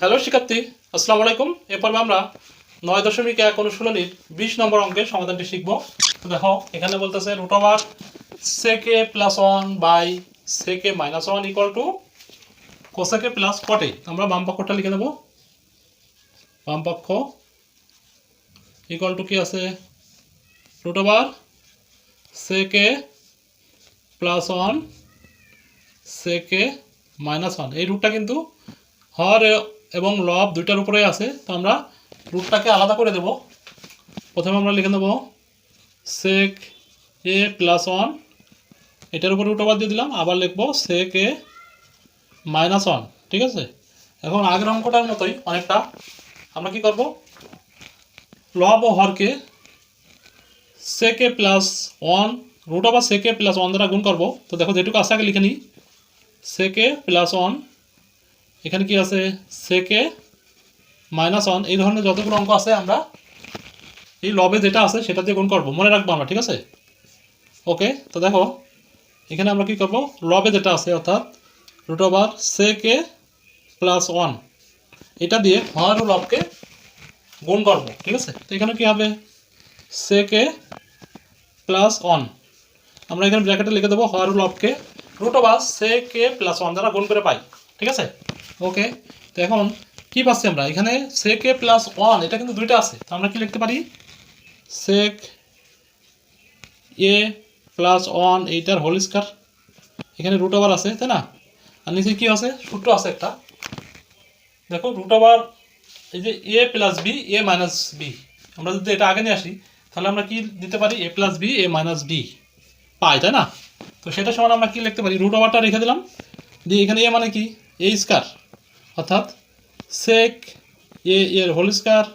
Hello শিক্ষার্থী, আসসালামু আলাইকুম। এ পর্বে আমরা নয় দশমিক এক অনুশীলনীর বিশ নম্বর অঙ্কের সমাধানটি শিখব। দেখো, এখানে বলতেছে root over sec A plus one by sec A minus one equal to cosec A plus cot A আমরা বাম পক্ষটা লিখে দেবো বাম পক্ষ ইকুয়াল টু কি আছে? Root over sec A plus one sec A minus one এই রুটটা কিন্তু হর এবং লব দুইটার উপরে আছে, তো আমরা রুটটাকে আলাদা করে দেব। প্রথমে আমরা লিখে দেবো সেক এ প্লাস ওয়ান এটার উপরে রুট আবার দিয়ে দিলাম, আবার লিখব সেক এ মাইনাস ওয়ান ঠিক আছে? এখন আগের অঙ্কটার মতোই অনেকটা আমরা কি করব? লব ও হরকে সেকে প্লাস ওয়ান রুট আবার সেকে প্লাস ওয়ান দ্বারা গুণ করব। তো দেখো যেটুকু আগে লিখে নিই। সেকে প্লাস ওয়ান এখানে কি আছে? সেকে মাইনাস ওয়ান এই ধরনের যতগুলো অঙ্ক আছে আমরা এই লবে যেটা আছে সেটা দিয়ে গুণ করব। মনে রাখব আমরা, ঠিক আছে? ওকে, তো দেখো, এখানে আমরা কি করব? লবে যেটা আছে, অর্থাৎ root over sec A plus one এটা দিয়ে হর লবকে গুণ করব, ঠিক আছে? তো এখানে কি হবে? সেকে প্লাস ওয়ান আমরা এখানে ব্র্যাকেটে লিখে দেবো হর লবকে root over sec A plus one দ্বারা গুণ করে পাই, ঠিক আছে? ওকে তো এখন কি পাচ্ছি আমরা। এখানে সেক এ প্লাস ওয়ান এটা কিন্তু দুইটা আছে। তো আমরা কি লিখতে পারি? সেক এ প্লাস ওয়ান এইটার হোল স্কার এখানে রুট ওভার আছে, তাই না? আর নিচে কি আছে? সূত্র আছে একটা। দেখো রুট ওভার এই যে A plus B A minus B আমরা যদি এটা আগে নিয়ে আসি, তাহলে আমরা কি দিতে পারি? A plus B A minus B পাই, তাই না? তো সেটা সমান আমরা কি লিখতে পারি? রুট ওভারটা রেখে দিলাম। দিয়ে এখানে এ মানে কি? এ স্কার অর্থাৎ সেক এ এর whole square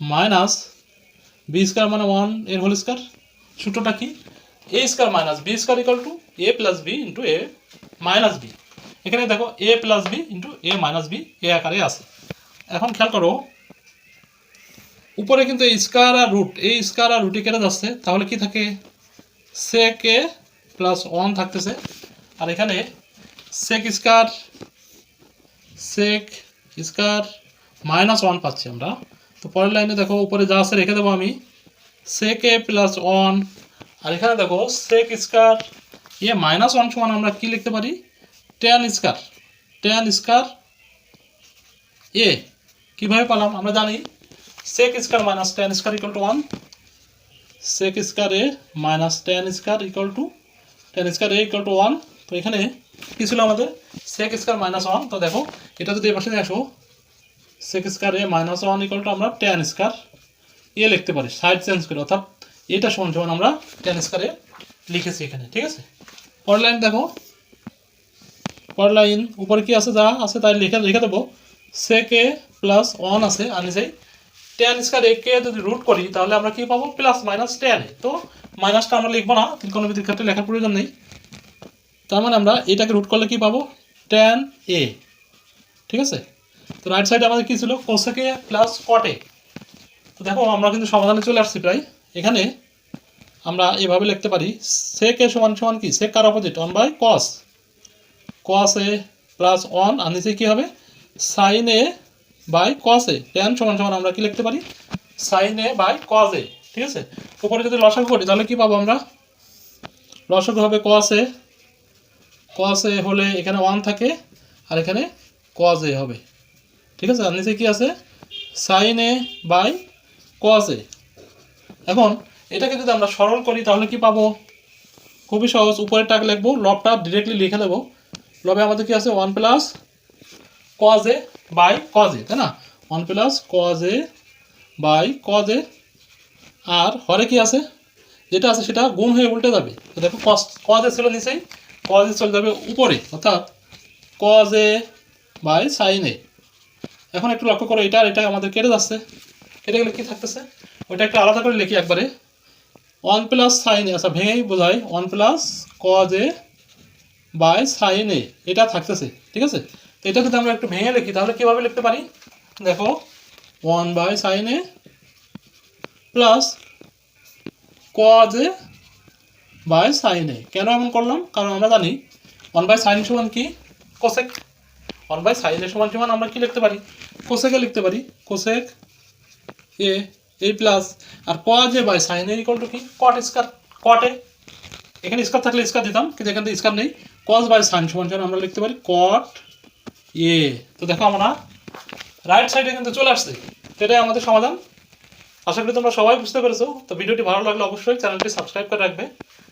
minus B square মানে ওয়ানের হোল স্কোয়ার সূত্রটা কি? A square minus B square equal to A plus B into A minus B এখানে দেখো A plus B into A minus B এ আকারে আছে। এখন খেয়াল করো, উপরে কিন্তু স্কোয়ার আর রুট এই স্কোয়ার আর রুটে কেটে যাচ্ছে, তাহলে কি থাকে? সেক এ প্লাস ওয়ান থাকতেছে। আর এখানে sec square sec square minus one পাচ্ছি আমরা। তো পরের লাইনে দেখো, উপরে যা আছে রেখে দেবো আমি। সেক এ প্লাস ওয়ান আর এখানে দেখো সেক স্কোয়ার ইয়ে মাইনাস ওয়ান সমান আমরা কি লিখতে পারি? Tan square tan square A কীভাবে পেলাম? আমরা জানি sec square minus tan square equal to one sec square A minus tan square equal to tan square A equal to one তো এখানে কী ছিল আমাদের? সেক স্কোয়ার মাইনাস ওয়ান তো দেখো, এটা যদি নিয়ে আসো sec square A minus one equal to আমরা টেন স্কোয়ার এ লিখতে পারি সাইড চেঞ্জ করে অর্থাৎ এটা সমান সমান আমরা টেন স্কোয়ার লিখেছি এখানে, ঠিক আছে? পরের লাইন দেখো, পরের লাইন উপরে কি আছে, যা আছে তাই লিখে লিখে দেবো সেক এ প্লাস ওয়ান আছে, আর নিচেই টেন স্কোয়ার এ কে যদি রুট করি, তাহলে আমরা কি পাবো? প্লাস মাইনাস টেন তো মাইনাসটা আমরা লিখব না ত্রিকোণমিতির ক্ষেত্রে লেখার প্রয়োজন নেই। তার মানে আমরা এটাকে রুট করলে কি পাবো? টেন এ ঠিক আছে? তো রাইট সাইডে আমাদের কী ছিল? কোসেকে প্লাস কটে তো দেখো, আমরা কিন্তু সমাধানে চলে আসছি প্রায়। এখানে আমরা এভাবে লিখতে পারি সেক সমান সমান কি? Sec car opposite one by cos cos A plus one আর নিচে কী হবে? Sine A by cos A tan সমান সমান আমরা কি লিখতে পারি? সাইন এ বাই কস এ ঠিক আছে? উপরে যদি লসাগু করি, তাহলে কি পাবো আমরা? লসাগু হবে কস এ কস এ হলে এখানে ওয়ান থাকে আর এখানে কজ এ হবে। ঠিক আছে? আর নিচে কি আছে? Sine A by cos A এখন এটাকে যদি আমরা সরল করি, তাহলে কি পাবো? খুবই সহজ। উপরের টাক লিখব, লবটা ডিরেক্টলি লিখে দেবো লবে আমাদের কি আছে? One plus cos A by cos A তাই না? One plus cos A by cos A আর হরে কি আছে? যেটা আছে সেটা গুণ হয়ে উল্টে যাবে। দেখো কস কজ এ ছিল নিচেই। কজ চলে যাবে উপরে, অর্থাৎ কজ বাই সাইন এ। এখন একটু লক্ষ্য করো, এটা আর এটা আমাদের কেটে যাচ্ছে। কেটে গেলে কী থাকতেছে? ওইটা একটু আলাদা করে লিখি একবারে। ওয়ান প্লাস সাইন আচ্ছা ভেঙেই বোঝাই, one plus cos A by sine A, এটা থাকতেছে, ঠিক আছে? তো এটা যদি আমরা একটু ভেঙে লিখি, তাহলে কীভাবে লিখতে পারি? দেখো, one by sine A plus cos A by sine A. কেন এমন করলাম? কারণ আমরা জানি ওয়ান বাই সাইন সমান কি? Cosec one by sine A সমান সমান আমরা কি লিখতে পারি? কোসেকে লিখতে পারি। Cosec A A plus R cos A by sine A equal to কি? কট স্কার কট এ। এখানে স্কার থাকলে স্কার দিতাম, কিন্তু এখানে স্কার নেই। কজ বাই সাইন সমান সমান আমরা লিখতে পারি কট এ তো দেখো আমরা রাইট সাইডে কিন্তু চলে আসছে। এটাই আমাদের সমাধান। আশা করি তোমরা সবাই বুঝতে পেরেছ। তো ভিডিওটি ভালো লাগলে অবশ্যই চ্যানেলটি সাবস্ক্রাইব করে রাখবে।